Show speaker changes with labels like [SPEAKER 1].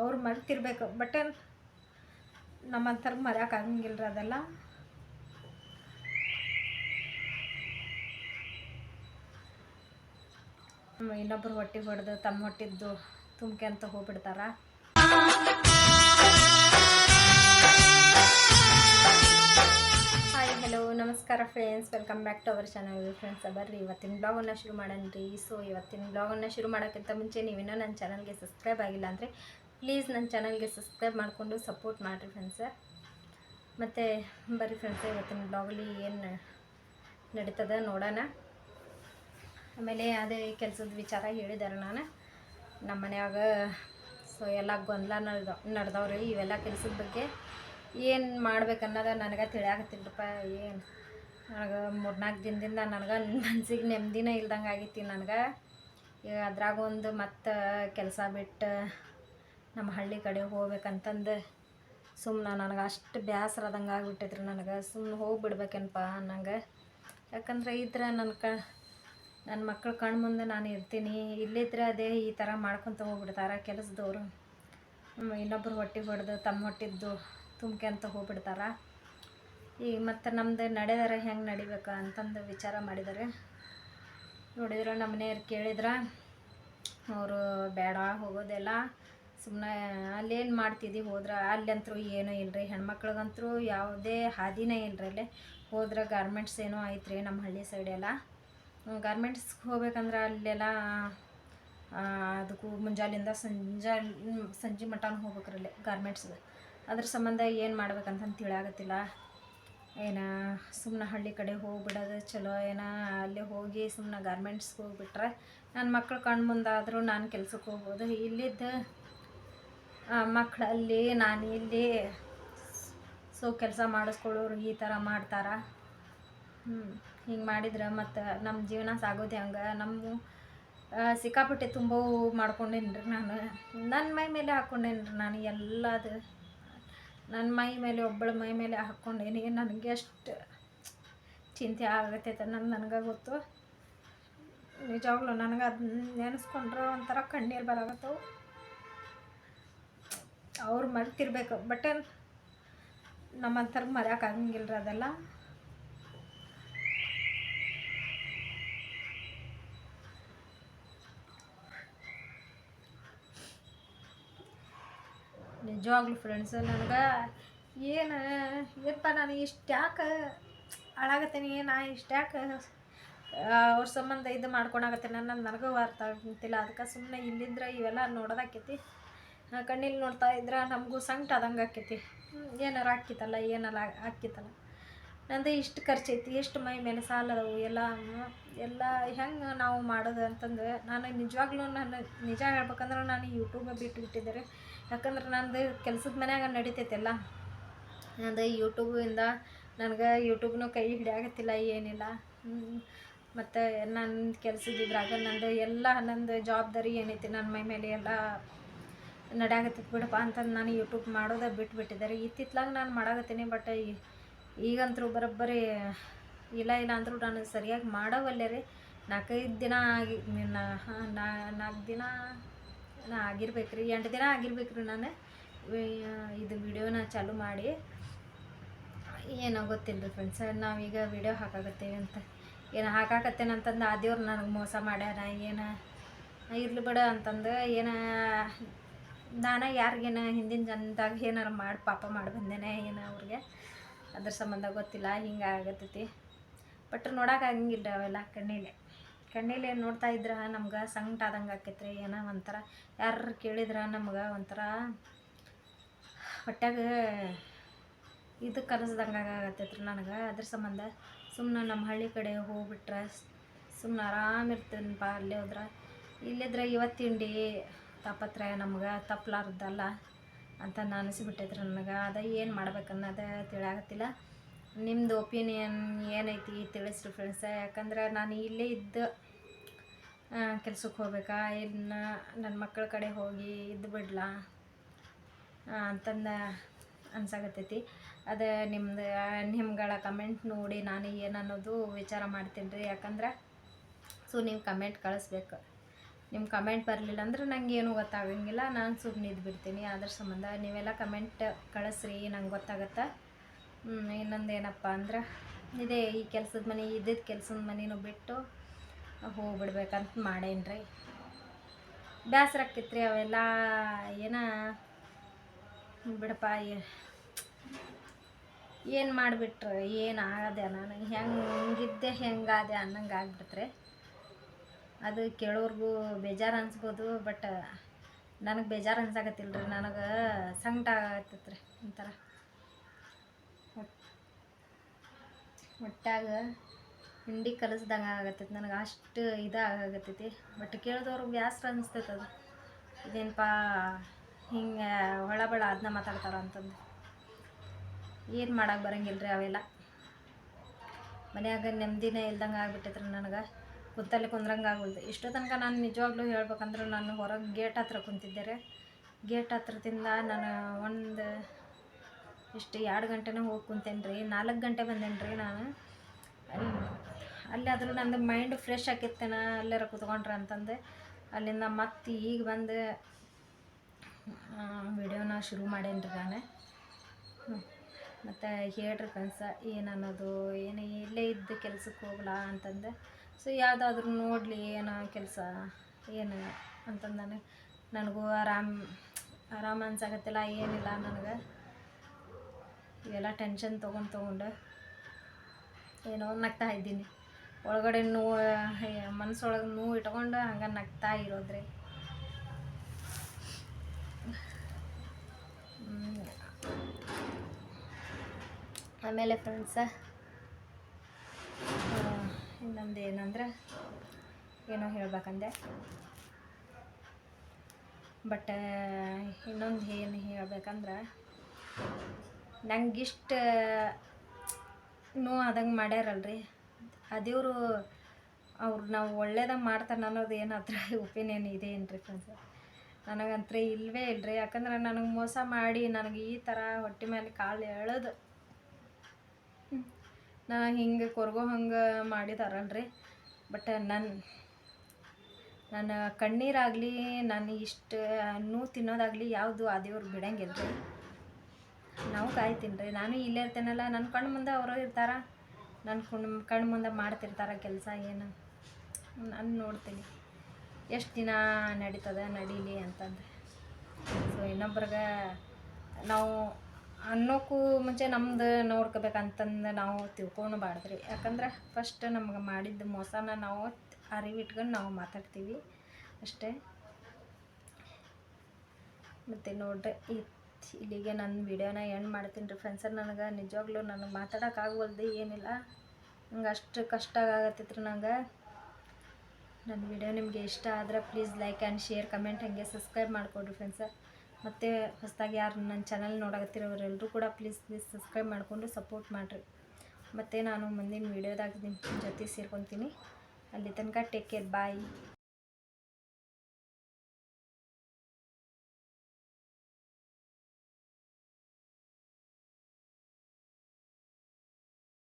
[SPEAKER 1] ಅವ್ರು ಮರ್ತಿರ್ಬೇಕು. ಬಟ್ ನಮ್ಮಂಥರ ಮರೆಯೋಕ್ಕಾಗಂಗಿಲ್ಲ ಅದೆಲ್ಲ. ಇನ್ನೊಬ್ರು ಹೊಟ್ಟೆ ಹೊಡೆದು, ತಮ್ಮ ಹೊಟ್ಟಿದ್ದು ತುಂಬ್ಕೆ ಅಂತ ಹೋಗ್ಬಿಡ್ತಾರ? ಹಾಯ್ ಹಲೋ ನಮಸ್ಕಾರ friends welcome back to our channel friends ಬರ್ರಿ, ಇವತ್ತಿನ ಬ್ಲಾಗನ್ನು ಶುರು ಮಾಡೋಣ ರೀ ಸೊ ಇವತ್ತಿನ ಬ್ಲಾಗನ್ನು ಶುರು ಮಾಡೋಕ್ಕಿಂತ ಮುಂಚೆ ನೀವಿನ್ನೂ ನನ್ನ ಚಾನಲ್ಗೆ ಸಬ್ಸ್ಕ್ರೈಬ್ ಆಗಿಲ್ಲ ಅಂದರೆ ಪ್ಲೀಸ್ ನನ್ನ ಚಾನಲ್ಗೆ ಸಬ್ಸ್ಕ್ರೈಬ್ ಮಾಡಿಕೊಂಡು ಸಪೋರ್ಟ್ ಮಾಡಿರಿ ಫ್ರೆಂಡ್ಸ ಮತ್ತು ಬರ್ರಿ ಫ್ರೆಂಡ್ಸ್ ಇವತ್ತಿನ ಬ್ಲಾಗಲ್ಲಿ ಏನು ನಡೀತದೆ ನೋಡೋಣ. ಆಮೇಲೆ ಅದೇ ಕೆಲಸದ ವಿಚಾರ ಹೇಳಿದಾರೆ ನಾನು. ನಮ್ಮ ಮನ್ಯಾಗ ಸೊ ಎಲ್ಲ ಗೊಂದಲ ನಡೆದ, ನಡೆದವ್ರಿ ಇವೆಲ್ಲ ಕೆಲಸದ ಬಗ್ಗೆ. ಏನು ಮಾಡ್ಬೇಕನ್ನೋದು ನನಗೆ ತಿಳಿಯಾಕತ್ತಿಲ್ಲಪ್ಪ ಏನು? ನನಗೆ ಮೂರ್ನಾಲ್ಕು ದಿನದಿಂದ ನನಗೆ ಮನ್ಸಿಗೆ ನೆಮ್ಮದಿನೇ ಇಲ್ದಂಗೆ ಆಗೈತಿ ನನಗೆ. ಈಗ ಅದ್ರಾಗ ಒಂದು ಮತ್ತು ಕೆಲಸ ಬಿಟ್ಟು ನಮ್ಮ ಹಳ್ಳಿ ಕಡೆ ಹೋಗ್ಬೇಕಂತಂದು ಸುಮ್ಮನೆ ನನಗೆ ಅಷ್ಟು ಬೇಸರದಂಗೆ ಆಗ್ಬಿಟ್ಟೈತ್ರಿ ನನಗೆ. ಸುಮ್ಮನೆ ಹೋಗ್ಬಿಡ್ಬೇಕೇನಪ್ಪ ಅನ್ನಂಗೆ. ಯಾಕಂದ್ರೆ ಇದ್ರೆ ನನ್ನ ಕ, ನನ್ನ ಮಕ್ಕಳು ಕಣ್ಣು ಮುಂದೆ ನಾನು ಇರ್ತೀನಿ. ಇಲ್ಲಿದ್ರೆ ಅದೇ ಈ ಥರ ಮಾಡ್ಕೊತ ಹೋಗ್ಬಿಡ್ತಾರೆ ಕೆಲಸದವರು. ಇನ್ನೊಬ್ರು ಹೊಟ್ಟೆ ಹೊಡೆದು ತಮ್ಮ ಹೊಟ್ಟಿದ್ದು ತುಂಬ್ಕೊಂತ ಹೋಗ್ಬಿಡ್ತಾರೆ. ಈಗ ಮತ್ತು ನಮ್ಮದು ನಡೆದಾರೆ ಹೆಂಗೆ ನಡಿಬೇಕು ಅಂತಂದು ವಿಚಾರ ಮಾಡಿದ್ದಾರೆ ನೋಡಿದ್ರೆ ನಮ್ಮ ಮನೆಯವ್ರು ಕೇಳಿದ್ರೆ, ಅವರು ಬೇಡ ಹೋಗೋದೆಲ್ಲ. ಸುಮ್ಮನೆ ಅಲ್ಲೇನು ಮಾಡ್ತಿದ್ದೀವಿ ಹೋದ್ರೆ, ಅಲ್ಲಂತರೂ ಏನೂ ಇಲ್ಲರಿ ಹೆಣ್ಮಕ್ಳಿಗಂತರೂ ಯಾವುದೇ ಹಾದಿನೇ ಇಲ್ಲರಿ ಅಲ್ಲೇ. ಹೋದ್ರೆ ಗಾರ್ಮೆಂಟ್ಸ್ ಏನೋ ಐತ್ರಿ ನಮ್ಮ ಹಳ್ಳಿ ಸೈಡೆಲ್ಲ ಗಾರ್ಮೆಂಟ್ಸ್ಗೆ ಹೋಗ್ಬೇಕಂದ್ರೆ ಅಲ್ಲೆಲ್ಲ ಅದಕ್ಕೂ ಮುಂಜಾಲಿಂದ ಸಂಜೆ ಸಂಜೆ ಹೋಗ್ಬೇಕ್ರಿ ಅಲ್ಲೇ ಗಾರ್ಮೆಂಟ್ಸ್ಗೆ ಅದ್ರ ಸಂಬಂಧ ಏನು ಮಾಡ್ಬೇಕಂತಂದು ತಿಳಾಗತ್ತಿಲ್ಲ. ಏನು ಸುಮ್ಮನೆ ಹಳ್ಳಿ ಕಡೆ ಹೋಗ್ಬಿಡೋದು ಚಲೋ, ಏನ ಅಲ್ಲಿ ಹೋಗಿ ಸುಮ್ಮನೆ ಗಾರ್ಮೆಂಟ್ಸ್ಗೆ ಹೋಗ್ಬಿಟ್ರೆ ನನ್ನ ಮಕ್ಳು ಕಣ್ಣು ಮುಂದಾದರೂ ನಾನು ಕೆಲ್ಸಕ್ಕೆ ಹೋಗ್ಬೋದು ಇಲ್ಲಿದ್ದು ಮಕ್ಕಳಲ್ಲಿ ನಾನು ಇಲ್ಲಿ ಸೊ ಕೆಲಸ ಮಾಡಿಸ್ಕೊಳ್ಳೋರು ಈ ಥರ ಮಾಡ್ತಾರೆ. ಹ್ಞೂ ಹಿಂಗೆ ಮಾಡಿದ್ರೆ ಮತ್ತು ನಮ್ಮ ಜೀವನ ಸಾಗೋದು ಹೆಂಗೆ. ನಮ್ಮ ಸಿಕ್ಕಾಪಟ್ಟೆ ತುಂಬ ಮಾಡ್ಕೊಂಡೇನಿ ರೀ ನಾನು ನನ್ನ ಮೈ ಮೇಲೆ ಹಾಕ್ಕೊಂಡೇನಿ ರೀ ನಾನು ಎಲ್ಲದು. ನನ್ನ ಮೈ ಮೇಲೆ, ಒಬ್ಬಳ ಮೈ ಮೇಲೆ ಹಾಕ್ಕೊಂಡೇನಿ ನನಗೆ ಎಷ್ಟು ಚಿಂತೆ ಆಗತ್ತೈತೆ ನನ್ನ ನನಗೆ ಗೊತ್ತು. ನಿಜವಾಗ್ಲೂ ನನಗೆ ಅದು ನೆನೆಸ್ಕೊಂಡ್ರೆ ಒಂಥರ ಕಣ್ಣೀರು ಬರಾಕತ್ತವು. ಅವ್ರು ಮರ್ತಿರ್ಬೇಕು. ಬಟ್ ನಮ್ಮಂಥರ ಮರೆಯೋಕ್ಕಾಗಂಗಿಲ್ಲ ಅದೆಲ್ಲ. ನಿಜವಾಗ್ಲೂ ಫ್ರೆಂಡ್ಸ್ ನನಗೆ ಏನು ಏನಪ್ಪ ನಾನು ಇಷ್ಟು ಯಾಕೆ ಹಾಳಾಗತ್ತೀನಿ ನಾ ಇಷ್ಟು ಯಾಕೆ ಅವ್ರ ಸಂಬಂಧ ಇದು ಮಾಡ್ಕೊಳಕತ್ತೀನಿ ನನ್ನ ನನಗೂ ಅರ್ಥ ಆಗ್ತಿಲ್ಲ. ಅದಕ್ಕೆ ಸುಮ್ಮನೆ ಇಲ್ಲಿದ್ರೆ ಇವೆಲ್ಲ ನೋಡೋದಾಕೈತಿ. ಕಣ್ಣಿಲ್ಲಿ ನೋಡ್ತಾ ಇದ್ರೆ ನಮಗೂ ಸಂಕಟ ಆದಂಗೆ ಆಕೈತಿ. ಏನಾರ ಆಕ್ಕಿತಲ್ಲ ಏನಾರ ಆಕಿತಲ್ಲ ನಂದು ಇಷ್ಟು ಖರ್ಚೈತಿ, ಎಷ್ಟು ಮೈ ಮೇಲೆ ಸಾಲ ಅದಾವು ಎಲ್ಲ ಎಲ್ಲ ಹೆಂಗೆ ನಾವು ಮಾಡೋದು ಅಂತಂದು ನಾನು ನಿಜವಾಗ್ಲೂ ನಾನು ನಿಜ ಹೇಳ್ಬೇಕಂದ್ರೆ ನಾನು ಯೂಟ್ಯೂಬ ಬಿಟ್ಟು ಬಿಟ್ಟಿದ್ದಾರೆ ಯಾಕಂದ್ರೆ ನಂದು ಕೆಲ್ಸದ ಮನ್ಯಾಗ ನಡೀತೈತೆಲ್ಲ. ನಂದು ಯೂಟ್ಯೂಬಿಂದ ನನಗೆ ಯೂಟ್ಯೂಬ್ನೂ ಕೈ ಹಿಡಿಯಾಗತ್ತಿಲ್ಲ ಏನಿಲ್ಲ. ಮತ್ತು ನನ್ನ ಕೆಲ್ಸದ ಇದ್ರಾಗ ನಂದು ಎಲ್ಲ, ನಂದು ಜವಾಬ್ದಾರಿ ಏನೈತಿ ನನ್ನ ಮೈ ಮೇಲೆ ಎಲ್ಲ ನಡೆಯಾಗತ್ತೈತಿ ಬಿಡಪ್ಪ ಅಂತಂದು ನಾನು ಯೂಟ್ಯೂಬ್ ಮಾಡೋದ ಬಿಟ್ಬಿಟ್ಟಿದ್ದಾರೆ ಇತ್ತಿತ್ಲಾಗ ನಾನು ಮಾಡಾಕತ್ತೀನಿ ಬಟ್ ಈಗಂತರೂ ಬರೋಬ್ಬರಿ ಇಲ್ಲ ಇಲ್ಲ ಅಂದರೂ ನಾನು ಸರಿಯಾಗಿ ಮಾಡವಲ್ಲೆ ರೀ. ನಾಲ್ಕೈದು ದಿನ ಆಗಿ ನಾಲ್ಕು ದಿನ ನಾ ಆಗಿರ್ಬೇಕು ರೀ. ಎಂಟು ದಿನ ಆಗಿರ್ಬೇಕು ರೀ ನಾನು. ಇದು ವಿಡಿಯೋನ ಚಾಲೂ ಮಾಡಿ. ಏನೋ ಗೊತ್ತಿಲ್ಲ ರೀ ಫ್ರೆಂಡ್ಸ್ ನಾವೀಗ ವಿಡಿಯೋ ಹಾಕಾಗತ್ತೇವೆ ಅಂತ. ಏನು ಹಾಕಾಕತ್ತೇನೆ ಅಂತಂದು ಆ ದೇವ್ರು ನನಗೆ ಮೋಸ ಮಾಡ್ಯಾರ, ಏನು, ಇರ್ಲಿ ಬಿಡ ಅಂತಂದು, ಏನು ನಾನು ಯಾರಿಗೇನ ಹಿಂದಿನ ಜನದಾಗ ಏನಾರು ಮಾಡಿ ಪಾಪ ಮಾಡಿ ಬಂದೇನೆ ಏನು ಅವ್ರಿಗೆ? ಅದ್ರ ಸಂಬಂಧ ಗೊತ್ತಿಲ್ಲ, ಹಿಂಗೆ ಆಗತ್ತೈತಿ. ಬಟ್ ನೋಡೋಕ್ಕಾಗಂಗಿಲ್ಲ ಅವೆಲ್ಲ ಕಣ್ಣಿಲೆ. ಕಣ್ಣೀಲೆ ನೋಡ್ತಾ ಇದ್ರೆ, ನಮ್ಗೆ ಸಂಕಟ ಆದಂಗೆ ಆಕೈತ್ರಿ, ಏನೋ ಒಂಥರ ಯಾರು ಕೇಳಿದ್ರೆ ನಮ್ಗೆ ಒಂಥರ ಹೊಟ್ಯಾಗ ಇದು ಕಲಿಸ್ದಂಗೆ ಆಗತ್ತೈತ್ರಿ ನನಗೆ. ಅದ್ರ ಸಂಬಂಧ ಸುಮ್ಮನೆ ನಮ್ಮ ಹಳ್ಳಿ ಕಡೆ ಹೋಗ್ಬಿಟ್ರೆ ಸುಮ್ಮನೆ ಆರಾಮಿರ್ತೀನಪ್ಪ ಅಲ್ಲೇ ಹೋದ್ರೆ. ಇಲ್ಲಿದ್ರೆ ಇವತ್ತು ತಿಂಡಿ ತಾಪತ್ರಯ ನಮ್ಗೆ ತಪ್ಪಲಾರ್ದಲ್ಲ ಅಂತ ಅನಿಸ್ಬಿಟ್ಟೈತ್ರಿ ನನಗೆ. ಅದ ಏನು ಮಾಡ್ಬೇಕನ್ನೋದು ತಿಳಿಯಾಗತ್ತಿಲ್ಲ ನಿಮ್ಮದು ಒಪಿನಿಯನ್ ಏನೈತಿ ತಿಳಿಸ್ರಿ ಫ್ರೆಂಡ್ಸ ಯಾಕಂದ್ರೆ ನಾನು ಇಲ್ಲೇ ಇದ್ದು ಕೆಲ್ಸಕ್ಕೆ ಹೋಗ್ಬೇಕಾ, ಇನ್ನು ನನ್ನ ಮಕ್ಕಳ ಕಡೆ ಹೋಗಿ ಇದ್ದು ಬಿಡ್ಲಾ ಅಂತಂದು ಅನ್ಸಾಗತ್ತೈತಿ ಅದು ನಿಮ್ದು, ನಿಮ್ಗಳ ಕಮೆಂಟ್ ನೋಡಿ ನಾನು ಏನನ್ನೋದು ವಿಚಾರ ಮಾಡ್ತೀನಿ ರೀ ಯಾಕಂದ್ರೆ, ಸೊ ನೀವು ಕಮೆಂಟ್ ಕಳಿಸ್ಬೇಕು. ನಿಮ್ಮ ಕಮೆಂಟ್ ಬರಲಿಲ್ಲ ಅಂದ್ರೆ ನಂಗೆ ಏನು ಗೊತ್ತಾಗಂಗಿಲ್ಲ. ನಾನು ಸುಮ್ಮನೆ ಇದ್ದು ಬಿಡ್ತೀನಿ. ಅದ್ರ ಸಂಬಂಧ ನೀವೆಲ್ಲ ಕಮೆಂಟ್ ಕಳಿಸ್ರಿ, ನಂಗೆ ಗೊತ್ತಾಗತ್ತೆ? ಇನ್ನೊಂದು ಏನಪ್ಪ ಅಂದ್ರೆ, ಇದೇ ಈ ಕೆಲಸದ ಮನೆ ಇದ್ದಿದ್ದ ಕೆಲಸದ ಮನೆನೂ ಬಿಟ್ಟು ಹೋಗ್ಬಿಡ್ಬೇಕಂತ ಮಾಡೇನ್ರಿ. ಬೇಸರ ಆಕೈತ್ರಿ ಅವೆಲ್ಲ, ಏನ? ಬಿಡಪ್ಪ ಏನು ಮಾಡಿಬಿಟ್ರೆ? ಏನು ಆಗದೆ ನಾನು? ಹೆಂಗಿದ್ದೆ ಹೆಂಗಾದೆ ಅನ್ನಂಗೆ ಆಗ್ಬಿಟ್ರೆ. ಅದು ಕೇಳೋರ್ಗೂ ಬೇಜಾರು ಅನ್ಸ್ಬೋದು ಬಟ್ ನನಗೆ ಬೇಜಾರು ಅನ್ಸಾಕತ್ತಿಲ್ಲ ರೀ ನನಗೆ ಸಂಕಟ ಆಗತ್ತೈತ್ರಿ ಒಂಥರ. ಒಟ್ಟಾಗ ಹಿಂಡಿ ಕಲಿಸ್ದಂಗೆ ಆಗತ್ತೈತಿ ನನಗೆ ಅಷ್ಟು ಇದಾಗತ್ತೈತಿ ಬಟ್ ಕೇಳಿದವ್ರಿಗೆ ಬ್ಯಾಸ್ರ ಅನಿಸ್ತೈತೆ ಅದು. ಇದೇನಪ್ಪ ಹಿಂಗೆ ಹೊಳ ಅದನ್ನ ಮಾತಾಡ್ತಾರ ಅಂತಂದು. ಏನು ಮಾಡಕ್ಕೆ ಬರಂಗಿಲ್ಲ ರೀ ಅವೆಲ್ಲ. ಮನ್ಯಾಗ ನೆಮ್ಮದಿನೇ ಇಲ್ದಂಗೆ ಆಗ್ಬಿಟ್ಟೈತ್ರಿ ನನಗೆ. ಕುತ್ತಲ್ಲಿ ಕುಂದ್ರಂಗೆ ಆಗೋದು ಇಷ್ಟು ತನಕ ನಾನು ನಿಜವಾಗ್ಲೂ ಹೇಳ್ಬೇಕಂದ್ರೆ ನಾನು ಹೊರಗೆ ಗೇಟ್ ಹತ್ರ ಕುಂತಿದ್ದೆ ರೀ ಗೇಟ್ ಹತ್ರದಿಂದ ನಾನು ಒಂದು ಇಷ್ಟು ಎರಡು ಗಂಟೆನೇ ಹೋಗಿ ಕುಂತೇನೆ ರೀ ನಾಲ್ಕು ಗಂಟೆ ಬಂದೇನೆ ರೀ ನಾನು. ಅಲ್ಲಿ, ಅಲ್ಲಾದರೂ ನಂದು ಮೈಂಡ್ ಫ್ರೆಶ್ ಆಕಿತ್ತೇನ ಅಲ್ಲಾರ ಕುತ್ಕೊಂಡ್ರೆ ಅಂತಂದು. ಅಲ್ಲಿಂದ ಮತ್ತೆ ಈಗ ಬಂದು ವಿಡಿಯೋನ ಶುರು ಮಾಡೇನಿ ರೀ ನಾನು ಮತ್ತು ಹೇಳ್ರಿ ಕನ್ಸ ಏನು ಅನ್ನೋದು ಏನು ಇಲ್ಲೇ ಇದ್ದು ಕೆಲ್ಸಕ್ಕೆ ಹೋಗ್ಲಾ ಅಂತಂದು. ಸೊ ಯಾವುದಾದ್ರೂ ನೋಡಲಿ, ಏನು ಕೆಲಸ, ಏನು ಅಂತಂದು ನನಗೆ ಆರಾಮ್, ಆರಾಮ ಅನ್ಸಾಕತ್ತಿಲ್ಲ, ಏನಿಲ್ಲ ನನಗೆ. ಇವೆಲ್ಲ ಟೆನ್ಷನ್ ತೊಗೊಂಡು ತೊಗೊಂಡು ಏನೋ ನಗ್ತಾ ಇದ್ದೀನಿ. ಒಳಗಡೆ ನೋವು ಮನಸ್ಸೊಳಗೆ ನೋವು ಇಟ್ಕೊಂಡು ಹಂಗೆ ನಗ್ತಾ ಇರೋದ್ರಿ. ಆಮೇಲೆ ಫ್ರೆಂಡ್ಸ ಇನ್ನೊಂದು ಏನಂದ್ರೆ ಏನೋ ಹೇಳ್ಬೇಕಂದೆ. ಬಟ್ ಇನ್ನೊಂದು ಏನು ಹೇಳ್ಬೇಕಂದ್ರೆ ನಂಗಿಷ್ಟ ನೋ ಆದಂಗೆ ಮಾಡ್ಯಾರಲ್ರಿ. ಆ ದೇವರು ಅವ್ರು ನಾವು ಒಳ್ಳೇದಾಗ ಮಾಡ್ತಾರೆ ಅನ್ನೋದು ಏನು ಹತ್ರ ಒಪಿನಿಯನ್ ಇದೆ ಏನ್ರಿ ಫ್ರೆಂಡ್ಸ್ ನನಗಂತೂ ಇಲ್ಲವೇ ಇಲ್ರಿ. ಯಾಕಂದ್ರೆ ನನಗೆ ಮೋಸ ಮಾಡಿ, ನನಗೆ ಈ ಥರ ಹೊಟ್ಟೆ ಮೇಲೆ ಕಾಲು ಎಳೆದು ನಾ ಹಿಂಗೆ ಕೊರ್ಗೋ ಹಂಗೆ ಮಾಡಿದಾರಲ್ರಿ. ಬಟ್ ನನ್ನ ನನ್ನ ಕಣ್ಣೀರಾಗಲಿ, ನಾನು ಇಷ್ಟು ಹಣ್ಣು ತಿನ್ನೋದಾಗಲಿ ಯಾವುದು ಆ ದೇವ್ರು ಬಿಡಂಗಿಲ್ಲ ರೀ ನಾವು ಕಾಯ್ತೀನಿ ರೀ ನಾನು ಇಲ್ಲೇ ಇರ್ತೇನಲ್ಲ ನನ್ನ ಕಣ್ಣು ಮುಂದೆ ಅವರು ಇರ್ತಾರ. ನನ್ನ ಕಣ್ಣು ಕಣ್ಣು ಮುಂದೆ ಮಾಡ್ತಿರ್ತಾರ ಕೆಲಸ ಏನು. ನಾನು ನೋಡ್ತೀನಿ. ಎಷ್ಟು ದಿನ ನಡೀತದೆ, ನಡೀಲಿ ಅಂತಂದ್ರೆ. ಸೊ ಇನ್ನೊಬ್ರಿಗೆ ನಾವು ಅನ್ನೋಕ್ಕೂ ಮುಂಚೆ ನಮ್ದು ನೋಡ್ಕೋಬೇಕಂತಂದು ನಾವು ತಿಳ್ಕೊಳ್ಬಾರ್ದು ರೀ ಯಾಕಂದ್ರೆ ಫಸ್ಟ್ ನಮ್ಗೆ ಮಾಡಿದ ಮೋಸನ ನಾವು ಅರಿವಿಟ್ಕೊಂಡು ನಾವು ಮಾತಾಡ್ತೀವಿ. ಅಷ್ಟೇ. ಮತ್ತು ನೋಡ್ರಿ ಇಲ್ಲಿಗೆ ನನ್ನ ವಿಡಿಯೋನ ಎಂಡ್ ಮಾಡ್ತೀನಿ ರೀ ಫ್ರೆಂಡ್ಸರ್ ನನಗೆ ನಿಜವಾಗ್ಲೂ ನನಗೆ ಮಾತಾಡೋಕ್ಕಾಗವಲ್ದು ಏನಿಲ್ಲ. ನಂಗೆ ಅಷ್ಟು ಕಷ್ಟ ಆಗತ್ತಿತ್ರಿ ನನಗೆ ನಂಗೆ. ನನ್ನ ವಿಡಿಯೋ ನಿಮಗೆ ಇಷ್ಟ ಆದರೆ please like and share comment ಹಾಗೆ ಸಬ್ಸ್ಕ್ರೈಬ್ ಮಾಡಿಕೊಡ್ರಿ ಫ್ರೆಂಡ್ಸ ಮತ್ತು ಹೊಸದಾಗಿ ಯಾರು ನನ್ನ ಚಾನಲ್ ನೋಡಕತ್ತಿರೋರೆಲ್ಲರೂ ಕೂಡ ಪ್ಲೀಸ್ ಪ್ಲೀಸ್ ಸಬ್ಸ್ಕ್ರೈಬ್ ಮಾಡಿಕೊಂಡು ಸಪೋರ್ಟ್ ಮಾಡಿರಿ. ಮತ್ತು ನಾನು ಮುಂದಿನ ವೀಡಿಯೋದಾಗ ನಿಮ್ಮ ಜೊತೆ ಸೇರ್ಕೊತೀನಿ. ಅಲ್ಲಿ ತನಕ ಟೇಕ್ ಕೇರ್ ಬಾಯ್